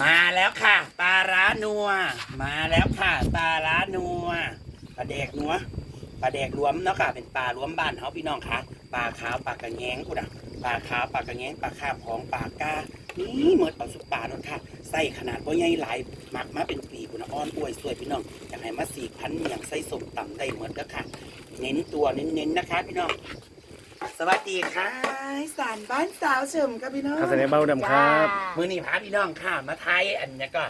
มาแล้วค่ะ ปลาร้านัว มาแล้วค่ะปลาร้านัวปลาแดกนัวปลาแดกรวมเนาะค่ะ เป็นปลารวมบ้านเฮาพี่น้องค่ะปลาขาวปลากระแงงกูนะปลาขาวปลากระแงงปลาคาบของปลากานี่เหมือนเอาสุปปลาเนาะค่ะใส่ขนาดบ่ใหญ่หลายหมักมาเป็นปีกูนะอ้อนอ้วยสวยพี่น้องอยากให้มาสี่พันอย่างใส่สมต่ำได้เหมือนกันค่ะ เน้นตัวเน้นๆนะคะ พี่น้อง สวัสดีค่ะ สารบ้านสาวเฉิมครับพี่น้องข้าวสารเบ้าดำครับ มือนี่พาพี่น้องค่ะมาไทยอันเนี้ยก็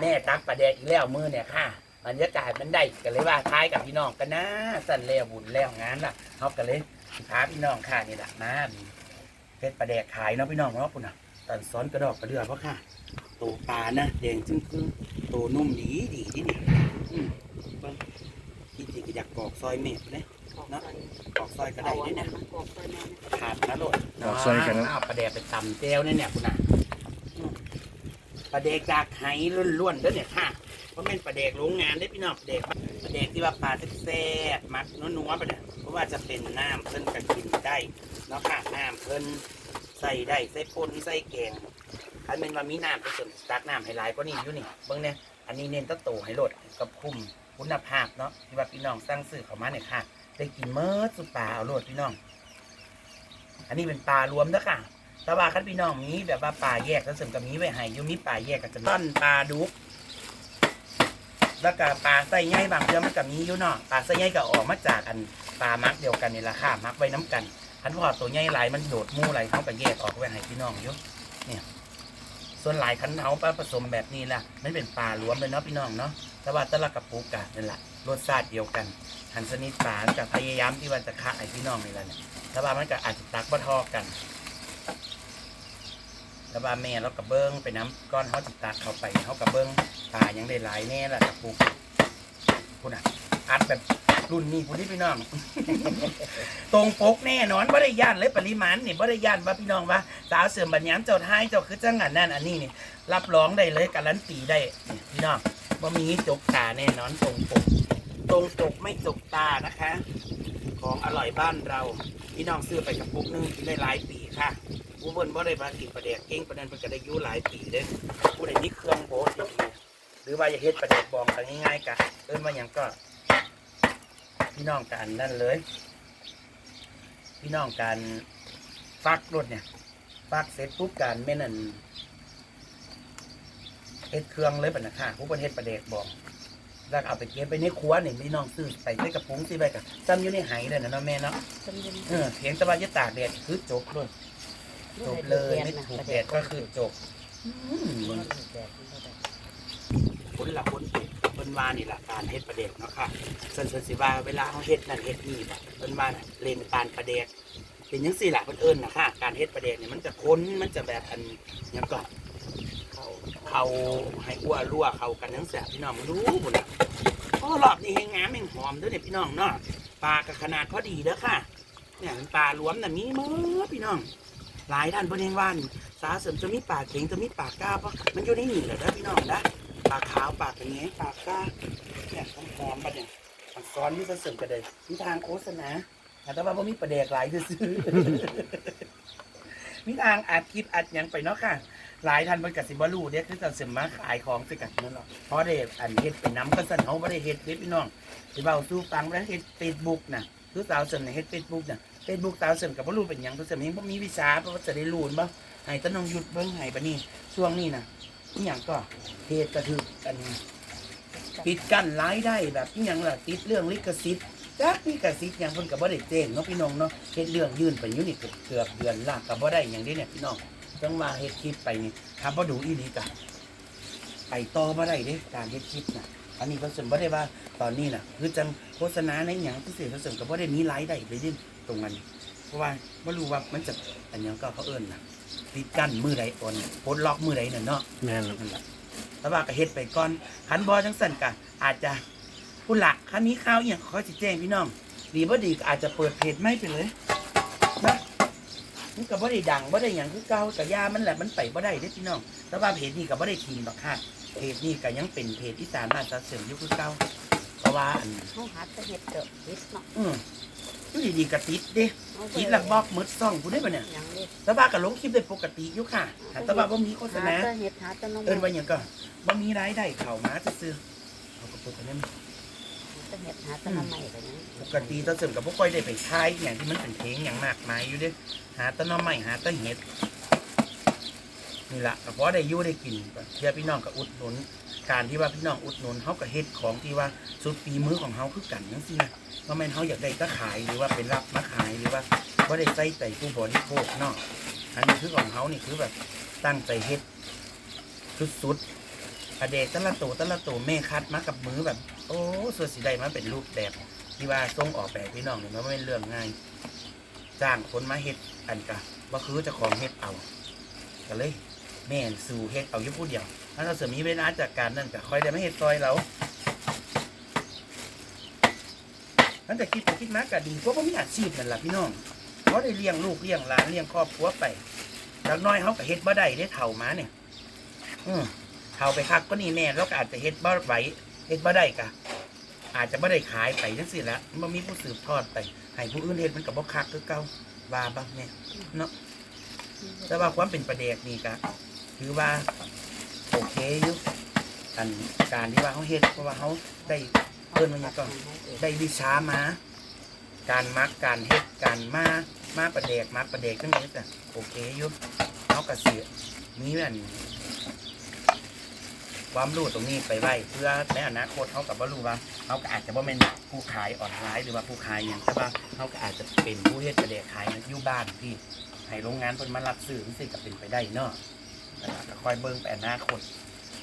แม่ตักประแดกอีกแล้วมือเนี่ยค่ะบรรยากาศมันได้กันเลยว่าทายกับพี่น้องกันนะสั่นแล้วบุญแล้วงานล่ะเขากันเลยพาพี่น้องค่ะนี่แหละมาเพชรประแดกขายเนาะพี่น้องเนาะปุ่นน่ะตอนซ้อนกระดอกกระเดือเพราะค่ะตัวปลานะแดงจึ้งคือตัวนุ่มดีดีที่นี่ อืมเบิ่งจริงๆก็อยากกรอกซอยเม็ดเลยเนาะกรอกซอยก็ได้ด้วยเนี่ยขาดนะโลดกรอกซอยกันนะ เอาปลาแดกไปตำเจลเนี่ยเนี่ยคุณน่ะอืมปลาแดกจากไหล้วนๆเด้อเนี่ยค่ะเพราะเป็นปลาแดกโรงงานได้อพี่น้องปลาแดกปลาแดกที่ว่าปลาแซ่บๆมักนัวๆไปเนี่ยเพราะว่าจะเป็นน้ำเพิ่นกันกินได้เนาะค่ะน้ำเพิ่นใส่ได้ใส่ป่นใส่แกงอันเป็นว่ามีน้ำผสมตักน้ำให้หลายก็นี่อยู่นี่เบิ่งเนี่ยอันนี้เน้นตะโตให้โลดกับคุ้ม คุณภาพเนาะที่ว่าพี่น้องสร้างซื้อเข้ามาเนี่ยค่ะ ได้กินเมื่อสุดปลาเอาโลดพี่น้อง อันนี้เป็นปลารวมนะค่ะแต่ว่าคันพี่น้องมีแบบว่าปลาแยกแล้วเสริมกับมีไว้ให้ยูมีปลาแยกกับจะต้นปลาดุกแล้วก็ปลาไส้ใหญ่บางเดือนมันก็มีอยู่เนาะปลาไส้ใหญ่ก็ออกมาจากอันปลามักเดียวกันนี่แหละค่ะมักไว้น้ำกันคันพอตัวใหญ่หลายมันโดดมู่ไหลเขาก็แยกออกไว้ให้พี่น้องอยู่เนี่ย ส่วนหลายคันเอาปลาผสมแบบนี้ล่ะมันเป็นปลารวมเลยเนาะพี่น้องเนาะ แต่ว่าต่ละกระปุกกะนั่นแหละรสชาติเดียวกันหันสนิทปลาจะพยายามที่ว่าจะฆ่าไอ้พี่น้องนี่แหละเนี่ยแต่ว่ามันก็อาจจะตักบ่ทอกันแต่ว่าแม่เรากระเบิ้งไปน้ำก้อนเขาจิตักเข้าไปเขากระเบิ้งตายังได้หลายแน่ละกระปุกคุณอะอัดแบบรุ่นนี้คุณที่พี่น้อง ตรงปกแน่นอนบ่ได้ย่านเลยปริมาณนี่บ่ได้ย่านว่าพี่น้องว่าสาวเสริมบัญญัติเจ้าท้ายเจ้าคือจังอันนั่นอันนี้นี่รับรองได้เลยการันตีได้พี่น้อง บ่มีจกตาแน่นอนตรงปกตรงปกไม่จกตานะคะ ของอร่อยบ้านเรา พี่น้องซื้อไปกับปุ๊กนึงกินได้หลายปีค่ะผู้บนบ่ได้มากินปลาแดกเก่งปานนั้นเพิ่นก็ได้ยู่หลายปีเด้ผู้ใดมีเครื่องโบดดีๆหรือว่าจะเฮ็ดปลาแดกบองกันง่ายๆกะเอิ้นว่าหยังก็ พี่น้องกันนั่นเลย พี่น้องกันฟักรถเนี่ยฟักเสร็จปุ๊บกันแม่นั่น เฮ็ดเครื่องเลยปะนะค่ะผู้เพิ่นเฮ็ดปลาแดกบองแล้วก็เอาไปเก็บไปในครัวนี่พี่น้องซื้อไปใส่กระปุงสิไปกับซ้ำอยู่ในไหเลยนะเนาะแม่เนาะเออเพียงแต่ว่าจะตากแดดคือจบเลยจบเลยไม่ถูกแดดก็คือจบอืม ผลละผลเป็ดเปิ้นว่านี่ละการเฮ็ดประเดกเนาะค่ะส่วนส่วนสิว่าเวลาเขาเฮ็ดนั่นเฮ็ดนี่แบบเปิ้นว่าน่ะเลนปานประเดกเป็นยังสี่ละเพิ่นเอิ้นนะค่ะ การเฮ็ดประเดกเนี่ยมันจะค้นมันจะแบบอันหยังก็ เขาให้อ้วรั่วเขากันทั้งแสบพี่น้องรู้บุญละโอ้รอบนี้เฮงงามเฮงหอมด้วยเนี่ยพี่น้องเนาะปลากับขนาดพอดีเด้อค่ะเนี่ยมันปลารวมน่ะมีเมื่อพี่น้อง หลายด้านบนเองว่านสาเสริมจะมีปลาเข็งจะมีปลาก้าเพราะมันอยู่ในนี่แหละนะพี่น้องนะปลาขาวปลากระเงี้ยปลาก้าเนี่ยหอมๆปะเนี่ยมันซ้อนมีเสริมกันเลยมีทางโฆษณาแต่ว่าบ่มีประเดกหลายซื้อ มีทางอัดคลิปอัดหยังไปเนาะค่ะ หลายท่านมันกับสิบลูเนี่ยคือจะเสริมมาขายของสิกันนั่นหรอกเพราะเด็อันเฮ็ดเป็นน้ำก็สั่นเขาไม่ได้เฮ็ดเด็พี่น้องสิเบาสู้ฟังแล้วเฮ็ดเฟซบุ๊กนะคือสาวเสริมในเฮ็ดเฟซบุ๊กนะเฟซบุ๊กสาวเสริมกับบ่รู้เป็นหยังเพราะเสริมเองบ่มีวิชาเพราะว่าจะได้รู้บ่ให้ตะนงหยุดเบิ่งให้ปะนี่ช่วงนี้น่ะอีหยังก็เพจกระถึกกันปิดกั้นรายได้แบบอีหยังล่ะติดเรื่องลิขสิทธิ์ จักลิขสิทธิ์หยังเพิ่นก็บ่ได้แจ้งเนาะพี่น้องเนาะเฮ็ดเรื่องยื่นไปอยู่นี่เกือบเกือบเดือนละก็บ่ได้หยังเด้เนี่ยพี่น้องจังว่าเฮ็ดคลิปไปนี่ถ้าบ่ดูอีหลีก็ไปต่อบ่ได้เด้การเฮ็ดคลิปน่ะอันนี้เพิ่นเสริมบ่ได้ว่าตอนนี้น่ะ คือจังโฆษณาในหยังพิเศษเพิ่นเสริมก็บ่ได้มีรายได้เลยเดิตรงนั้นเพราะว่าไม่รู้ว่ามันจะอันยังก็เขาเอิ้นนะปิดกั้นมือใดอ่อนปลดล็อกมือใดน่ะเนาะแม่นนั่นแหละแต่ว่าก็เฮ็ดไปก่อนคันบอจังสั่นกะอาจจะ ผู้หลักคันนี้ข่าวอหย่างเขาสิแจ้งพี่น้อง ดีบ่ดีก็อาจจะเปิดเพจไม่ไปเลยนะมันก็บ่ได้ดังบ่ได้หยังคือเก่าแต่ยามันแหละมันไปบ่ได้เด้อพี่น้อง แต่ว่าเพจนี้ก็บ่ได้ทีมดอกค่ะเพจนี้ก็ยังเป็นเพจอีสานบ้านตาเสริมอยู่คือเก่าเพราะว่าอันเขาหาจะเห็ดเกิดนิดเนาะอืมอยู่ดีๆกระติดเด้ติดหลักบอกมืดซ่องกูได้ปะเนี่ย หยังเด้แต่ว่าก็ลงคลิปได้ปกติอยู่ค่ะแต่ว่าบ่มีโฆษหาณา แต่เห็ดหาแต่น้องเอิ้นว่าหยังก็บ่มีรายได้เข้ามาซื่อๆเอากระปุกอันนี้ แต่เห็ดหาต่น้องใหม่ปกติตาเสริมกับพวกก้อยได้ไปทายอย่างที่มันเป็นเพลงอย่างมากมายอยู่เด้หาต้นน้ำใหม่หาต้นเห็ดนี่ละก็เพราะได้ยู่ได้กินเพื่อพี่น้องก็อุดหนุน การที่ว่าพี่น้องอุดหนุนเขาก็เฮ็ดของที่ว่าสุดปีมือของเขาคือกันจังซี่นะว่าแม่นเขาอยากได้ก็ขายหรือว่าเป็นรับมาขายหรือว่าบ่ได้ใส่ใจผู้บริโภคเนาะอันนี้คือของเขานี่คือแบบตั้งใจเฮ็ดสุดๆอเดกแต่ละตัวต่ละตัวแม่คัดมากับมือแบบ โอ้ส่วนสีใดมันเป็นรูปแบบที่ว่าส่งออกแบบพี่น้องเนี่ยมันไม่เป็นเรื่องง่าย จ้างคนมาเฮ็ดอันกะว่าคือจะของเฮ็ดเอาก็เลย แม่นสู่เฮ็ดเอาอยู่ผู้เดียวถ้าเราเสริมมีเวลาจากการนั่นก็คอยได้ไมาเฮ็ดซอยเรานั่นแต่คิดไปคิดมาก็ดีเพราะว่ามีอาชีพนั่นแหละพี่น้องเขาได้เลี้ยงลูกเลี้ยงหลานเลี้ยงครอบครัวไปจากน้อยเขาก็เฮ็ดบ่ได้ได้เท่ามาเนี่ย อืมเท่าไปคักก็นี่แน่แล้วก็อาจจะเฮ็ดบ่ไหว เฮ็ดบ่ได้กะ อาจจะไม่ได้ขายไปจังสิละมันมีผู้สืบทอดไปให้ผู้อื่นเห็นมันกับบ่คักคือเก่าว่าบ้างเนี่ยเนาะแต่ว่าความเป็นประเดกนี่ก็ถือว่าโอเคอยู่อันการที่ว่าเขาเฮ็ดเพราะว่าเขาได้เพิ่นมันก็ได้วิชามา การมักการเฮ็ดการมามาประเดกมาประเดกจังนี้จ้ะโอเคอยู่เขาก็สียมีอัน ความรู้ตรงนี้ไปไว้เพื่อในอนาคตเขากับว่ารู้ว่าเขาก็อาจจะว่าเป็นผู้ขายออนไลน์หรือว่าผู้ขายอย่างแต่ว่าเขาก็อาจจะเป็นผู้เฮ็ดกระเดกขายอยู่บ้านพี่ให้โรงงานเพิ่นมารับซื้อมันสิก็เป็นไปได้เนาะนะครับก็คอยเบิ่งไปอนาคต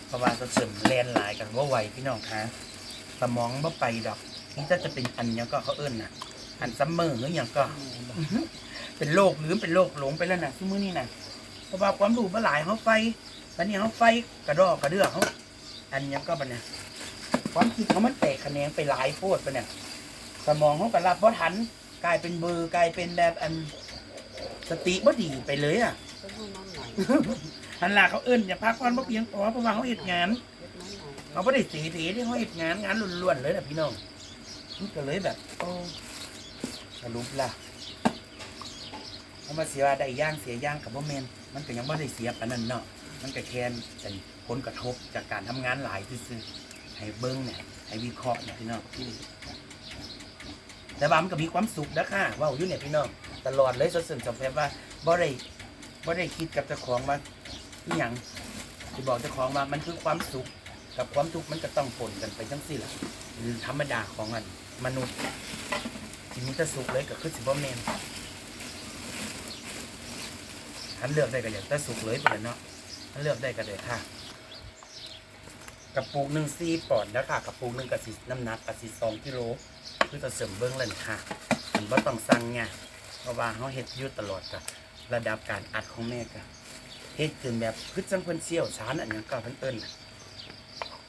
เพราะว่าจะเสริมแลนหลายกันว่าไวพี่น้องคะสมองบ่ไปดอกนี่ถ้าจะเป็นอันหยังก็เขาเอิ้นน่ะอันซัมเมอร์หรือหยังก็เป็นโรคลืมเป็นโรคหลงไปแล้วนะทุกมื้อนี้นะเพราะว่าความรู้มาหลายเขาไฟตอนนี้เขาไฟกระดอกกระเดือกเขา อันนี้ก็ปะเนี่ยความคิดเขามันแตกแขนงไปหลายโพดปะเนี่ย สมองเขาก็รับเพราะทันกลายเป็นเบอร์กลายเป็นแบบอันสติบ่ดีไปเลยอะหันหลักเขาเอิ้นอย่าพักผ่อนบ่เพียงพอเพราะว่าเขาเฮ็ดงานเฮ็ดน้องหน่อยเขาไม่ได้สีสีที่เขาเฮ็ดงานงานล้วนๆเลยนะพี่น้องมันก็เลยแบบโอ้สรุปล่ะเขามาเสียว่าได้ย่างเสียย่างกับบ่แมนมันก็ยังบ่ได้เสียปานนั้นเนาะ มันก็แค่เป็นผลกระทบจากการทำงานหลายซื่อๆให้เบิ้งเนี่ยให้วิเคราะห์เนี่ยพี่น้องแต่ว่ามันก็มีความสุขนะค่ะว่าอยู่เนี่ยพี่น้องตลอดเลยสสึ่งจำเป็นว่าบ่ได้บ่ได้คิดกับเจ้าของว่าอหย่างที่บอกเจ้าของว่ามันคือความสุขกับความทุกข์มันก็ต้องปนกันไปทั้งสิ้นแหละธรรมดาของมันมนุษย์ที่มีแต่สุขเลยก็คือสิบ่แมนทันเลือกได้ก็อยากแต่สุขเลยไปเลยเนาะ เลือกได้ก็ได้ค่ะ กระปุกหนึ่งซีปอนด์แล้วค่ะกระปุกหนึ่งกระสิน้ำหนักกระสิสองกิโลคือจะเสริมเบิ้องเลยค่ะมันว่าต้องสั่งไงเพราะว่าเขาเฮ็ดอยุตลอดกับระดับการอัดของแม่กะเฮ็ดขึ้นแบบคือจังเพิ่นเชี่ยวชาญอันนี้ก็เพิ่นเอิ้น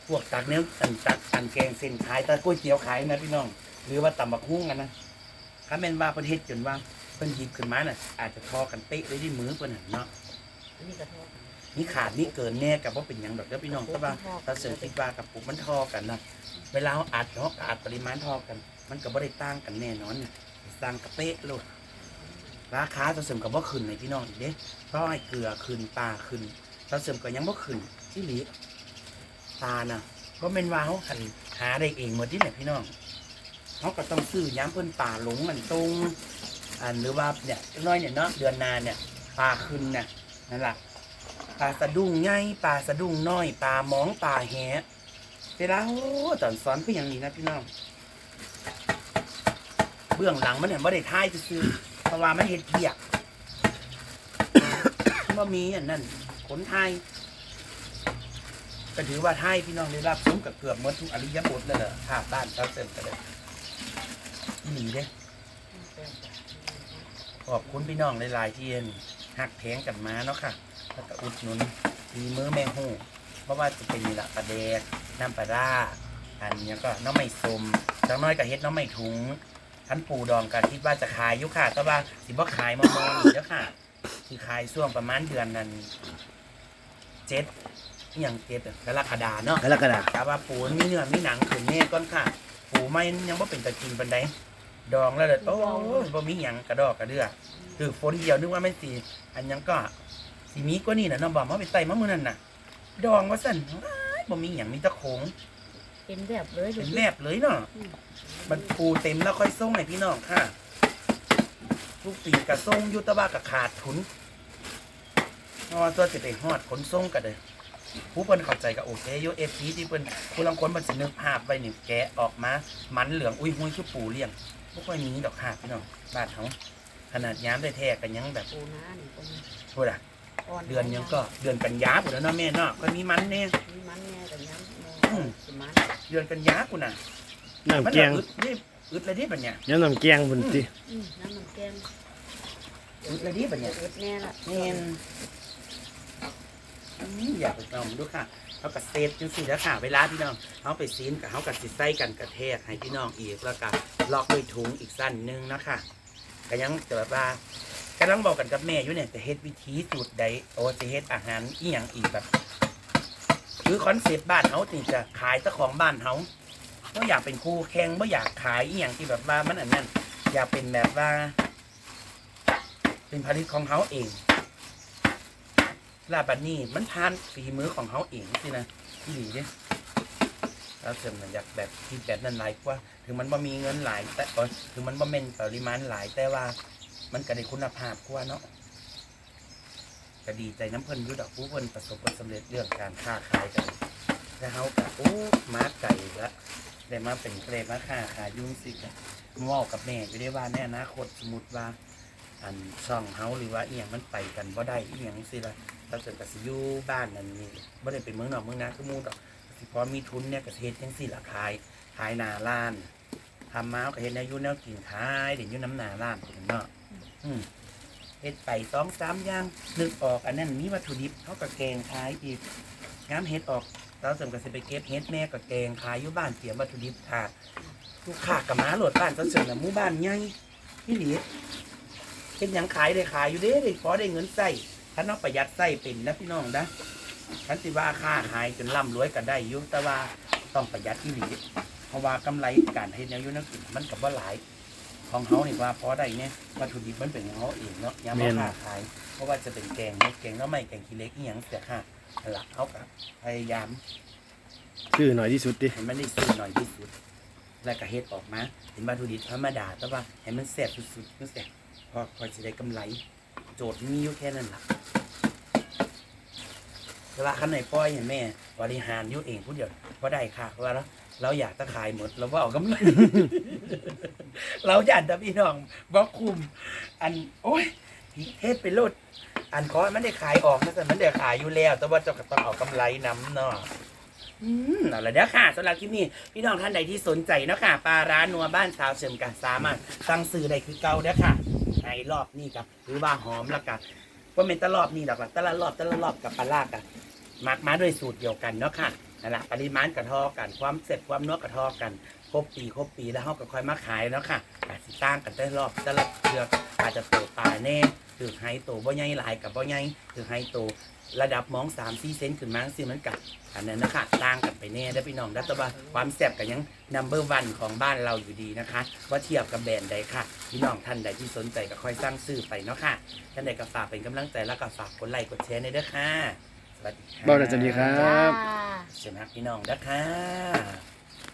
พวกตักเนื้ออันตักอันแกงเส้นขายตะก๋วยเตี๋ยวขายนะพี่น้อง หรือว่าตำบักหุ่งกันนะถ้าแม่นว่าประเทศจนว่าเพิ่นหยิบขึ้นมาน่ะอาจจะทอกันเตะเลยที่มือเพิ่นน่ะเนาะนนี้ก็ทษ นี่ขาดนี่เกินแน่กับว่าเป็นหยังดอกเด้อพี่น้องแต่ว่าถ้าเสริมคิดว่ากับปุกมันทอกันนะเวลาเราอัดเนาะอัดปริมาณทอกัน มันก็บ่ได้ต่างกันแน่นอนน่ะสร้างกระเป๊ะโลดราคาจะเสริมกับว่าขึ้นในพี่น้องอีกเด้เพราะให้เกลือขึ้นปลาขึ้นถ้าเสริมก็ยังบ่ขึ้นที่หลีปลาน่ะเพราะเป็นว่าเขาหันหาได้เองหมดที่ไหนพี่น้องเขาก็ต้องซื้อย้ำเพิ่นป่าหลงมันตรงอันหรือว่าเนี่ยน้อยเนี่ยเนาะเดือนหนาเนี่ยปลาขึ้นเนี่ยนั่นแหละ ปลาสะดุ้งใหญ่ปลาสะดุ้งน้อยปลาหมองปลาแหเวลาโอ้ตอนสอนก็อย่างนี้นะพี่น้อง เบื้องหลังมันเนี่ยไม่ได้ท้ายจะซื้อเพราะว่ามันเห็ดเบียกว่ามีอันนั้นขนไทยก็ถือว่าไทยพี่น้องได้รับสมกับเกือบหมดทุกอริยบทเลยเหรอภาพบ้านเช้าเต็มกันเลยหนีเด้ขอบคุณพี่น้องหลายๆที่หักแพงกันมาเนาะค่ะ แล้วก็อุดหนุนมีมือแมงหูเพราะว่าจะเป็นนี่ละปลาแดกน้ำปลาร่าอันนี้ก็น้องไม่สมจังน้อยกับเฮ็ดน้องไม่ถุงทันปูดองกันคิดว่าจะขายอยุค่ะแต่ว่าสิบ่ขายมามองอีกแล้วค่ะคือขายช่วงประมาณเดือนนั้นเจ็ดอหย่างเจ็ดอะกรกฎาเนาะกรกฎาแต่ว่าปูมีเนื้อมีหนังขึ้นแน่ก้อนค่ะ ปูไม่ยังว่าเป็นตะกินปันไดดองแล้วเด้อโอ้ยบ่มีหยังกระดอกกระเดือคือฝนเดียวนึกว่าไม่นสิอันหยังก็ สิมีกว่านี่น่ะน้องบอกมาไปไต่มามื้อนั้นน่ะ ดองว่าซั่นว้ายบ่มีหยังมีแตะโขงเป็นแบบเลยเป็นแนบเลยเนาะมันปูเต็มแล้วค่อยส่งให้พี่น้องค่ะทุกปีกระส่งอยุตะว่ากระขาดทุนเพราะว่าตัวจะไปฮอดขนส่งกันเลยผู้เพิ่นเข้าใจก็โอเคอยูเอฟซีที่เพิ่นผู้ลังคนมันสินึกภาพไว้นี่แกะออกมา มันเหลืองอุ้ยหุ้ยคือปูเลี้ยงบ่ค่อยมีดอกค่ะพี่น้องบ้านเขาขนาดย้ำได้แท้กันยังแบบ ปูน้านี่ก็มีพูดอะ เดือนยังก็เดือนกันยาปุ่นแล้วเนาะแม่เนาะก็มีมันเนี่ยมีมันแน่แต่ยังอืมสิมันเดือนกันยาปุ่นน่ะน้ำมันแกงอึดนี่อึดเลยดิปัญญาย้ำน้ำแกงบุญติอืมน้ำมันแกงอึดเลยดิปัญญาเอ็ดแน่ละเน่นอืมอยากไปลองดูค่ะเขากับเซตจังสี่แล้วค่ะ เวลาพี่น้องเขาไปซีนกับเขากับสิใส่กันกระแทกให้พี่น้องอีกแล้วก็ล็อกด้วยถุงอีกสั้นหนึงนะคะก็ยังจะแบบว่า กำลังบอกกันกับแม่อยู่เนี่ยจะเฮ็ดวิธีสูตรใดโอ้จะเฮ็ดอาหารอีหยังอีกแบบคือคอนเซปต์บ้านเขาที่จะขายเจ้าของบ้านเขาไม่อยากเป็นคู่แข่งไม่อยากขายอีหยังที่แบบว่ามันอันนั้นอยากเป็นแบบว่า เป็นผลิตของเขาเองลาบันนี่มันทานฝีมือของเขาเองสินะที่ดีเด้แล้วเสริมอยากแบบคิดแบบนั้นหลายกว่า ถึงมันบ่มีเงินหลายแต่ถึงมันบ่เม่นปริมาณหลายแต่ว่า มันก็ได้คุณภาพกว่าเนาะก็ดีใจน้ำเพิ่นอยู่ดอกผู้เพิ่นประสบผลสำเร็จเรื่องการค้าขายกันแล้วเขากับโอ้มาไก่ละได้มาเป็นเกรมาค้าขายยุ่งสิกะมาเว่ากับแม่อยู่ได้ว่าในอนาคตสมมติว่า อันช่องเฮาหรือว่าเอียงมันไปกันบ่ได้เอียงสิละเราจนก็สิยู่บ้านนั่นนี่บ่ได้เป็นเมืองนอกเมืองนาคือมูดอกสิพอมีทุนเนี่ยก็สิเฮ็ดจังซี่ล่ะขายขายนาร้านทำมาก็เฮ็นวอยู่แนวกินขายเด่นยู่น้ำนาร้านพุ่นเนาะ อืมเฮ็ดไปสองสามอย่างนึกออกอันนั้นมีวัตถุดิบเขาก็แกงขายอีกงามเฮ็ดออกเราเสริมก็สิไปเก็บเฮ็ดแม่ก็แกงขายอยู่บ้านเตรียมวัตถุดิบค่ะลูกค้าก็มาโหลดบ้านเสริมนะหมู่บ้านใหญ่นี่หลีเห็นหยังขายได้ขายอยู่เด้ได้พอได้เงินใส่ท่านเอาประหยัดใส่เป็นนะพี่น้องนะท่านสิว่าค่าขายจนร่ำรวยกันได้อยุ่แต่ว่าต้องประหยัดที่หลีเพราะว่ากำไรการเฮ็ดแนวอยุ่นักกินมันกับว่าหลาย ของเขานี่ว่าพอได้เนี่ยวัตถุดิบมันเป็นของเขาเองเนาะยามเขาค้าขาย เพราะว่าจะเป็นแกงเฮ็ดแกงแล้วไม่แกงขี้เหล็กอีหยังเสียค่านั่นละเขากับพยายามคือหน่อยที่สุดติให้มันได้ซื้อหน่อยที่สุด แล้วก็เฮ็ดออกมาเป็นวัตถุดิบธรรมดา แต่ว่าให้มันแซ่บสุดๆมันแซ่บพอพอจะได้กำไร โจทย์มีอยู่แค่นั้นล่ะแต่ว่าคันไหนปล่อยให้แม่บริหารอยู่เองผู้เดียวก็ได้ค่ะเพราะว่าเรา เราอยากจะขายหมดเราว่าเอากำไร เราจะอยากจะพี่น้องบอกคุม อัน โอ้ยเทศไปโลดอันขอมันได้ขายออกนะแต่มันได้ขายอยู่แล้ว แต่ว่าจ้าก็ต้องเอากำไรนำเนาะอืมเอาละเด้อค่ะสำหรับคลิปนี้พี่น้องท่านใดที่สนใจเนาะค่ะปลาร้านัวบ้านสาวเฉิมกันสามารถสั่งซื้อได้คือเก่าเด้อค่ะ ในรอบนี้กับหรือว่าหอมแล้วกันว่าเป็นตลอบนี้ดอกละแต่ละรอบแต่ละรอบกับปลาร้ากันมักมาด้วยสูตรเดียวกันเนาะค่ะ นั่นแหละปริมาณกระทอกันความเสร็จความนัวกระทอกันครบปีครบปีแล้วเขาก็ค่อยมาขายเนาะค่ะอาจสิตั้งกันแต่รอบแต่ละเดือนอาจจะโตปลายแน่ถือไฮโตบ่ใหญ่หลายกับบ่ใหญ่ถือไฮโตระดับมองสามสี่เซนขึ้นมาสิมันกัดอันนั้นนะคะต่างกันไปแน่ได้พี่น้องได้แต่ว่าความแซ่บก็ยังนัมเบอร์วันของบ้านเราอยู่ดีนะคะ ว่าเทียบกับแบรนด์ใดค่ะ พี่น้องท่านใดที่สนใจก็ค่อยสร้างซื้อไปเนาะค่ะท่านใดก็ฝากเป็นกำลังใจแล้วก็ฝากกดไลค์กดแชร์ในเด้อค่ะ สวัสดีค่ะเบ้าได้สวัสดีครับจ้าเชิญครับพี่น้องเด้อค่ะ